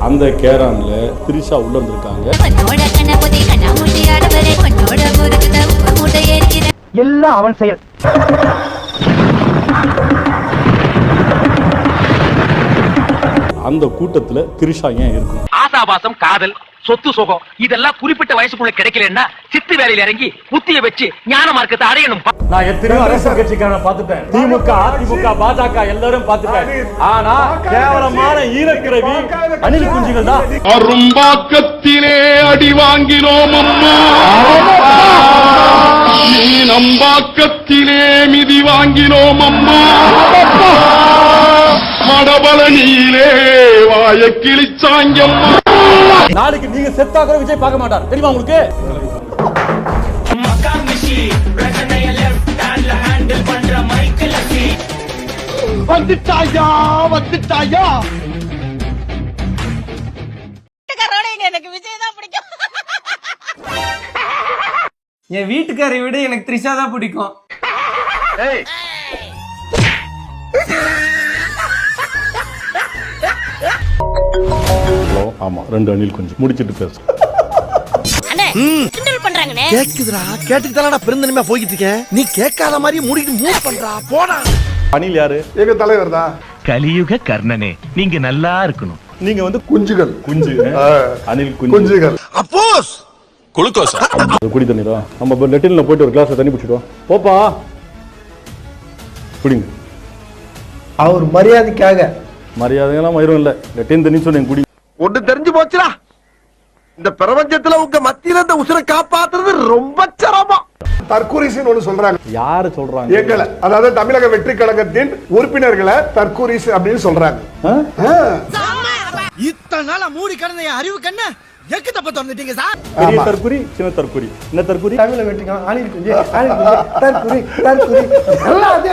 அந்த கேரான்ல திரிஷா உள்ள வந்திருக்காங்க எல்லாம் அவன் செயல். அந்த கூட்டத்துல திரிஷா ஏன் இருக்கணும்? ஆசாபாசம் காதல் சொத்து சுகம் இதெல்லாம் குறிப்பிட்ட வயசுக்குள்ள கிடைக்கலன்னா சித்து வேலையில இறங்கி புத்திய வச்சு ஞான மார்க்கத்தை அடையணும். நான் எத்தனையோ அரசியல் கட்சிக்காரனை பார்த்துட்டேன். திமுக அதிமுக பாஜக எல்லாரும் பார்த்துட்டேன். ஆனா கேவலமான ஈரக்கிரவி அணில் குஞ்சுகள் தான். அரும்பாக்கத்திலே அடி வாங்கினோம் அம்மா. நீ நம்பாக்கத்திலே மிதி வாங்கினோம் அம்மா. மடபலனியிலே வாய கிழிச்சாங்கம்மா. நாளைக்கு நீங்க செத்தா கூட விஜய் பார்க்க மாட்டார். தெரியுமா உங்களுக்கு? வந்துட்டாயா வந்துட்டாயா? எனக்கு விஜய் தான் பிடிக்கும். என் வீட்டுக்காரை விட எனக்கு த்ரிஷா தான் பிடிக்கும். ஹலோ ஆமா ரெண்டு அணில் குஞ்சு முடிச்சிட்டு பேச. கேக்குதுடா கேட்டுட்டு தானடா பெருந்தனிமையா போய்கிட்டு இருக்கேன் நீ கேட்காத மாதிரி மூடிட்டு மூவ் பண்றா போடா. அணில் யாரு? எங்க தலைவர் தான் கலியுக கர்ணனே நீங்க நல்லா இருக்கணும். நீங்க வந்து குஞ்சுகள். குஞ்சு. அணில் குஞ்சு. குஞ்சுகள். அப்போஸ்! அது குடி தண்ணி தான் நம்ம லெட்டின்ல போயிட்டு ஒரு கிளாஸ்ல தண்ணி பிடிச்சிடுவோம் போப்பா. குடிங்க. அவர் மரியாதைக்காக மரியாதையெல்லாம் மயிரும் இல்ல. லெட்டின் தண்ணி சொன்னேன் குடி. ஒண்ணு தெரிஞ்சு போச்சுடா. இந்த பிரபஞ்சத்துல உங்க மத்தியில இந்த உசுரை காப்பாத்துறது ரொம்ப சிரமம். தற்கூரிசின்னு ஒண்ணு சொல்றாங்க. யாரு சொல்றாங்க? எங்களை அதாவது தமிழக வெற்றி கழகத்தின் உறுப்பினர்களை தற்கூரிசு அப்படின்னு சொல்றாங்க? இத்தனை நாளா மூடி கடந்த என் அறிவு கண்ண எக்கு தப்ப திறந்துட்டீங்க சார் பெரிய தற்குறி சின்ன தற்குறி என்ன தற்குறி தமிழ குஞ்சு அணில் குஞ்சு தற்குறி தற்குறி எல்லாம் அதே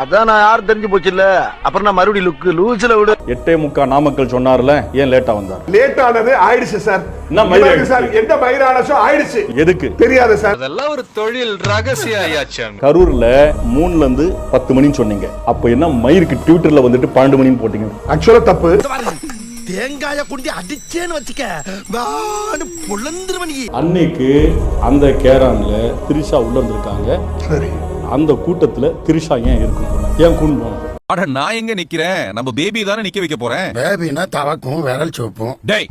அதான் நான் யாரும் தெரிஞ்சு போச்சு இல்ல அப்புறம் நான் மறுபடியும் லுக்கு லூசில விடு. எட்டே முக்கா நாமக்கல் சொன்னார்ல ஏன் லேட்டா வந்தார்? லேட் ஆனது ஆயிடுச்சு சார் என்ன மயிர்? சார் எந்த மயிரானசோ ஆயிடுச்சு. எதுக்கு? தெரியாது சார் கரூர்ல மூணுல இருந்து பத்து மணின்னு சொன்னீங்க. அப்ப என்ன மயிருக்கு ட்விட்டர்ல வந்துட்டு பன்னெண்டு மணின்னு போட்டீங்க? ஆக்சுவலா தப்பு. தேங்காய குண்டி அடிச்சேன்னு வச்சுக்க. வாடு பொழந்துருவ நீ. அன்னைக்கு அந்த கேரான்ல திரிஷா உள்ள வந்திருக்காங்க. சரி. அந்த கூட்டத்துல திரிஷா ஏன் இருக்கணும் ஏன் கூண்டு போகணும்? அட நான் எங்க நிக்கிறேன்? நம்ம பேபி தானே நிக்க வைக்க போறேன். பேபினா தவக்கும் விரல் சோப்பும். டேய்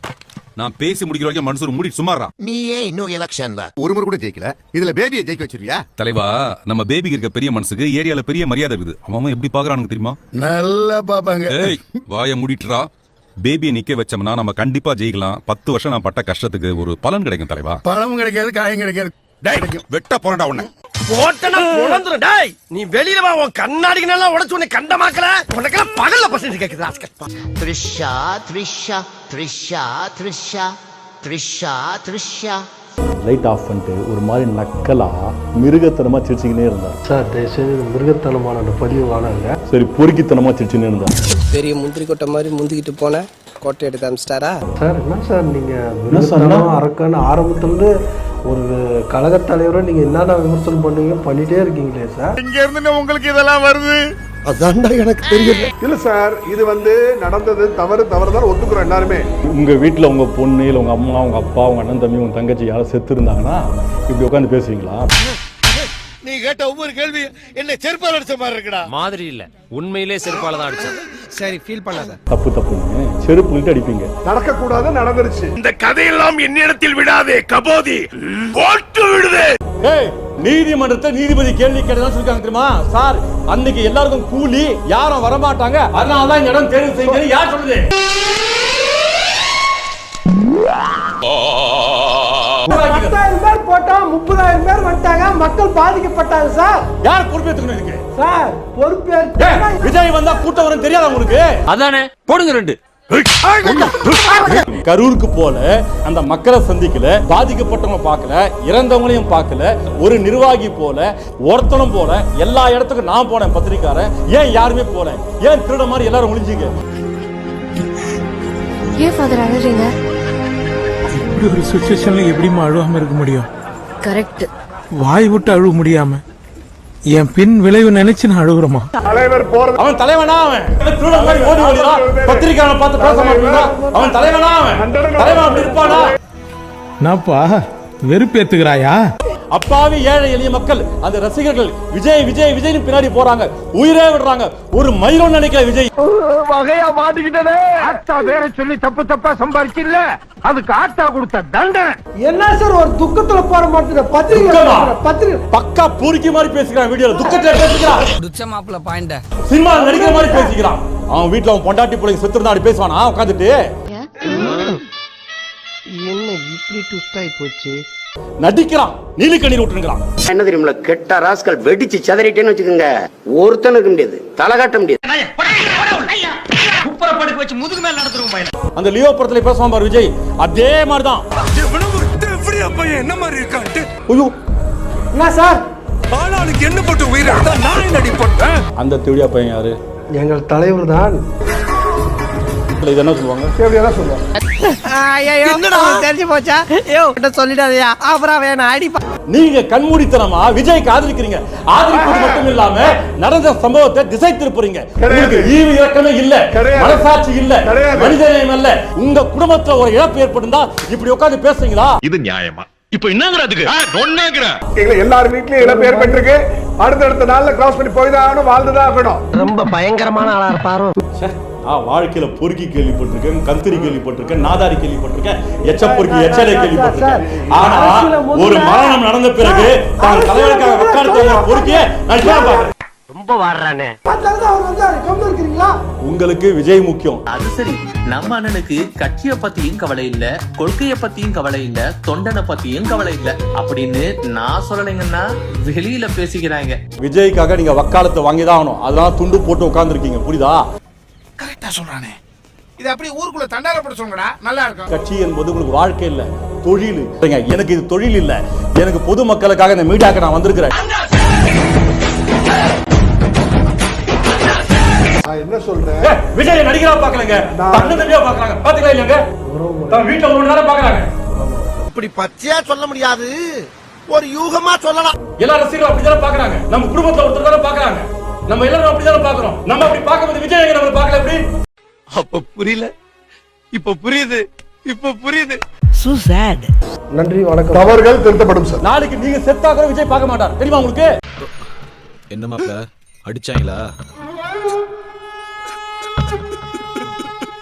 நான் பேசி முடிக்கிற வரைக்கும் மனுஷர் மூடி சும்மாறா. நீ ஏன் இன்னும் எலெக்ஷன்ல ஒரு முறை கூட ஜெயிக்கல. இதுல பேபியை ஜெயிக்க வச்சிருவியா? தலைவா நம்ம பேபிக்கு இருக்க பெரிய மனசுக்கு ஏரியால பெரிய மரியாதை இருக்குது. அவன் அவன் எப்படி பாக்குறானுங்க தெரியுமா? நல்லா பாப்பாங்க. ஏய் வாய மூடிட்டுறா. பேபியை நிக்க வச்சோம்னா நம்ம கண்டிப்பா ஜெயிக்கலாம். பத்து வருஷம் நான் பட்ட கஷ்டத்துக்கு ஒரு பலன் கிடைக்கும் தலைவா. பழமும் கிடைக்காது காயும் கிடைக்காது. டேய் வெட்ட போறடா உன்னை. போட்டனா பொழந்துரும் டேய். நீ வெளியில வா உன் கண்ணாடிக்கு நல்லா உடைச்சு உன்னை கண்டமாக்கல. உனக்கெல்லாம் பகல்ல பசங்க கேக்குது த்ரிஷா த்ரிஷா த்ரிஷா த்ரிஷா த்ரிஷா த்ரிஷா. லைட் ஆஃப் பண்ணிட்டு ஒரு மாதிரி நக்கலா மிருகத்தனமா சிரிச்சுக்கினே இருந்தார் சார் தயவுசெய்து மிருகத்தனமான அந்த பதிவு வாழாங்க சரி பொறுக்கித்தனமா சிரிச்சுக்கினே இருந்தார் பெரிய முந்திரி கொட்டை மாதிரி முந்திக்கிட்டு போனேன் கோட்டை எடுத்து அமிச்சிட்டாரா? சார் என்ன சார் நீங்க என்ன சொன்னா? ஒரு கழகத் தலைவரை நீங்க என்னென்ன விமர்சனம் பண்ணுவீங்க பண்ணிட்டே இருக்கீங்களே சார் இங்க இருந்து உங்களுக்கு இதெல்லாம் வருது? அதான்டா எனக்கு தெரியல இல்ல சார் இது வந்து நடந்தது தவறு தவறு தான் ஒத்துக்கிறோம் எல்லாருமே. உங்க வீட்டுல உங்க பொண்ணு இல்ல உங்க அம்மா உங்க அப்பா உங்க அண்ணன் தம்பி உங்க தங்கச்சி யாரும் செத்து இருந்தாங்கன்னா இப்படி உட்காந்து பேசுவீங்களா? கேட்ட ஒவ்வொரு கேள்வி என்ன செருப்பால் அடிச்ச மாதிரி இருக்குடா. மாதிரி இல்ல. உண்மையிலே செருப்பால தான் அடிச்சேன். சரி ஃபீல் பண்ணாத. தப்பு தப்புன்னு செருப்புக்கிட்டு அடிப்பீங்க. நடக்க கூடாது நடந்துருச்சு. இந்த கதையெல்லாம் என்னிடத்தில் விடாதே கபோதி. போட்டு விடுதே. ஏய் நீதிமன்றத்தை நீதிபதி கேள்வி கேட்டதான் சொல்லிருக்காங்க தெரியுமா? சார் அன்னைக்கு எல்லாருக்கும் கூலி யாரும் வரமாட்டாங்க. அதனால தான் இந்த இடம் தேர்வு செய்யுங்க யார் சொல்லுது? பத்தாயிரம் பேர் போட்டா முப்பதாயிரம் பேர் வந்துட்டாங்க. மக்கள் பாதிக்கப்பட்டாங்க சார். யார் பொறுப்பேற்றுக்கணும் இதுக்கு? சார் பொறுப்பேற்று ஏய், விஜய் வந்தா கூட்டம் வரும் தெரியாதா உங்களுக்கு? அதானே? போடுங்க ரெண்டு. கரூருக்கு போல அந்த மக்களை சந்திக்கல பாதிக்கப்பட்டவங்க பார்க்கல இறந்தவங்களையும் பார்க்கல ஒரு நிர்வாகி போல ஒருத்தனும் போல எல்லா இடத்துக்கும் நான் போனேன் பத்திரிக்காரன் ஏன் யாருமே போல? ஏன் திருட மாதிரி எல்லாரும் ஒளிஞ்சீங்க? ஏன் ஃபாதர் அழறீங்க? இப்படி ஒரு சுச்சுவேஷன்ல எப்படிமா அழுவாம இருக்க முடியும்? கரெக்ட். வாய் விட்டு அழுவ முடியாம என் பின் விளைவு நினைச்சு நான் அழுகுறமா தலைவர் போறது அவன் தலைவனா அவன். திருடன் மாதிரி ஓடி ஓடிதான் பத்திரிக்கையாளனை பார்த்து பேச மாட்டீங்களா அவன் தலைவனா அவன். தலைவன் அப்படி இருப்பானா? என்னப்பா வெறுப்பேத்துக்கிறாயா? அப்பாவி ஏழை எளிய மக்கள் அந்த ரசிகர்கள் விஜய் விஜய் விஜய்னு பின்னாடி போறாங்க. உயிரே விடுறாங்க. ஒரு மயிலும் நினைக்கல விஜய். வகையா மாட்டிக்கிட்டதே. ஆத்தா வேற சொல்லி தப்பு தப்பா சம்பாரிச்சில்ல அதுக்கு ஆத்தா கொடுத்த தண்டனை. என்ன சார் ஒரு துக்கத்துல போற மாட்டேங்க பத்திரிகை? பத்திரிகை பக்கா பூரிக்கி மாதிரி பேசிக்கிறான் வீடியோல. துக்கத்துல பேசிக்கிறான். துச்ச மாப்பிள்ள பாயிண்ட. சினிமா நடிக்கிற மாதிரி பேசிக்கிறான். அவன் வீட்டுல அவன் பொண்டாட்டி பிள்ளைங்க செத்துருந்தா அப்படி பேசுவானா? உட்காந்துட்டு என்ன இப்படி ட்விஸ்ட் ஆகி போச்சு? நடிக்கிறான். நீலி கண்ணீர் விட்டுருக்கிறான் என்ன தெரியுமில கெட்ட ராஸ்கல் வெடிச்சு சதறிட்டேன்னு வச்சுக்கோங்க. ஒருத்தனுக்கு முடியாது. தலை காட்ட முடியாது. முதுகு மேல நடத்துருவோம் பையன். அந்த லியோ படத்துல பேசுவான் பாரு விஜய். அதே மாதிரிதான். என்ன மாதிரி இருக்கான்ட்டு ஐயோ. என்ன சார்? ஆளாளுக்கு என்ன போட்டு உயிரை எடுத்தா நான் என்னடி பண்ணேன் அந்த திருடியா பையன் யாரு? எங்கள் தலைவர் தான் இல்ல, இது என்ன சொல்லுவாங்க? எப்படியெல்லாம் சொல்லுவாங்க? என்னடா? தெரிஞ்சு போச்சா? ஐயோ சொல்லிடாதயா. அப்புறம் வேணா அடிப்பா. நீங்க கண்மூடித்தனமா விஜய்க்கு ஆதரிக்கிறீங்க. ஆதரிப்பது மட்டும் இல்லாம நடந்த சம்பவத்தை திசை திருப்புறீங்க உங்களுக்கு ஈவு இறக்கமே இல்ல. மனசாட்சி இல்ல. மனிதநேயம் இல்ல உங்க குடும்பத்துல ஒரு இழப்பு ஏற்படுந்தா இப்படி உட்கார்ந்து பேசுறீங்களா? இது நியாயமா? இப்ப என்னங்கிறதுக்கு எங்களை எல்லார் வீட்லயும் இழப்பு ஏற்பட்டிருக்கு. அடுத்தடுத்த நாள்ல கிராஸ் பண்ணி போய் தான் ஆகணும் வாழ்ந்துதான் ஆகணும். ரொம்ப பயங்கரமான ஆளா இருப்பாரோ? நான் வாழ்க்கையில பொறுக்கி கேள்விப்பட்டிருக்கேன் கத்திரி கேள்விப்பட்டிருக்கேன் நாதாரி கேள்விப்பட்டிருக்கேன் எச்ச பொறுக்கி எச்சலை கேள்விப்பட்டிருக்கேன். ஆனா ஒரு மரணம் நடந்த பிறகு தான் தலைவருக்காக வக்காலத்தை பொறுக்கிய நான் பார்க்கிறேன். ரொம்ப வாடுறானே. உங்களுக்கு விஜய் முக்கியம். அது சரி. நம்ம அண்ணனுக்கு கட்சிய பத்தியும் கவலை இல்ல கொள்கைய பத்தியும் கவலை இல்ல தொண்டனை பத்தியும் கவலை இல்ல அப்படின்னு நான் சொல்லலைங்கன்னா வெளியில பேசிக்கிறாங்க. விஜய்க்காக நீங்க வக்காலத்தை வாங்கி தான் ஆகணும். அதெல்லாம் துண்டு போட்டு உட்கார்ந்துருக்கீங்க. புரியுதா? கரெக்டா சொல்றானே. இது அப்படியே ஊருக்குள்ள தண்டாரப்பட சொல்லுங்கடா நல்லா இருக்கும். கட்சி என்பது உங்களுக்கு வாழ்க்கை இல்ல தொழில் இல்லைங்க, எனக்கு இது தொழில் இல்ல. எனக்கு பொதுமக்களுக்காக இந்த மீடியாக்கு நான் வந்திருக்கிறேன். நான் என்ன சொல்றேன்? விஜய் நடிகரா பாக்கலங்க தன்ன தம்பியா பாக்குறாங்க பாத்தீங்களா இல்லையாங்க தான் வீட்டுல ஒரு நேரம் பாக்குறாங்க இப்படி பச்சையா சொல்ல முடியாது. ஒரு யூகமா சொல்லலாம். எல்லா ரசிகர்களும் அப்படிதானே பாக்குறாங்க நம்ம குடும்பத்துல ஒருத்தர் தானே பாக்குறாங்க நம்ம எல்லாரும் அப்படிதானே பாக்குறோம் நம்ம அப்படி பார்க்கும்போது விஜய் எங்க நம்ம பார்க்கல எப்படி? அப்ப புரியல. இப்ப புரியுது. இப்ப புரியுது. நன்றி வணக்கம். தவறுகள் திருத்தப்படும் சார். நாளைக்கு நீங்க செத்தா கூட விஜய் பார்க்க மாட்டார். தெரியுமா உங்களுக்கு? என்ன மாப்ள அடிச்சாங்களா?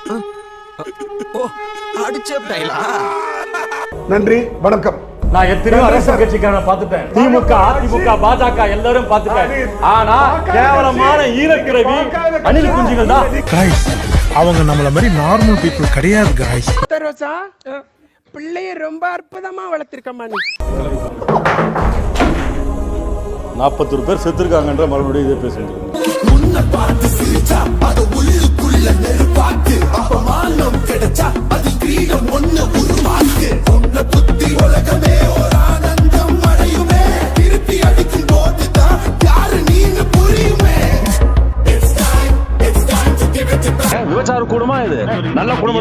நன்றி வணக்கம். நான் எத்தனையோ அரசியல் கட்சிக்காரனை பார்த்துட்டேன். திமுக அதிமுக பாஜக எல்லாரும் பார்த்துட்டேன். ஆனா கேவலமான ஈரக்கிரவி அணில் குஞ்சுகள் தான். அவங்க நம்மள மாதிரி நார்மல் பீப்புள் கிடையாது காய்ஸ் ரோசா பிள்ளைய ரொம்ப அற்புதமா வளர்த்திருக்கமா நீ நாற்பத்தொரு பேர் செத்துருக்காங்கன்ற மறுபடியும் இதே பேசுறேன் விபச்சார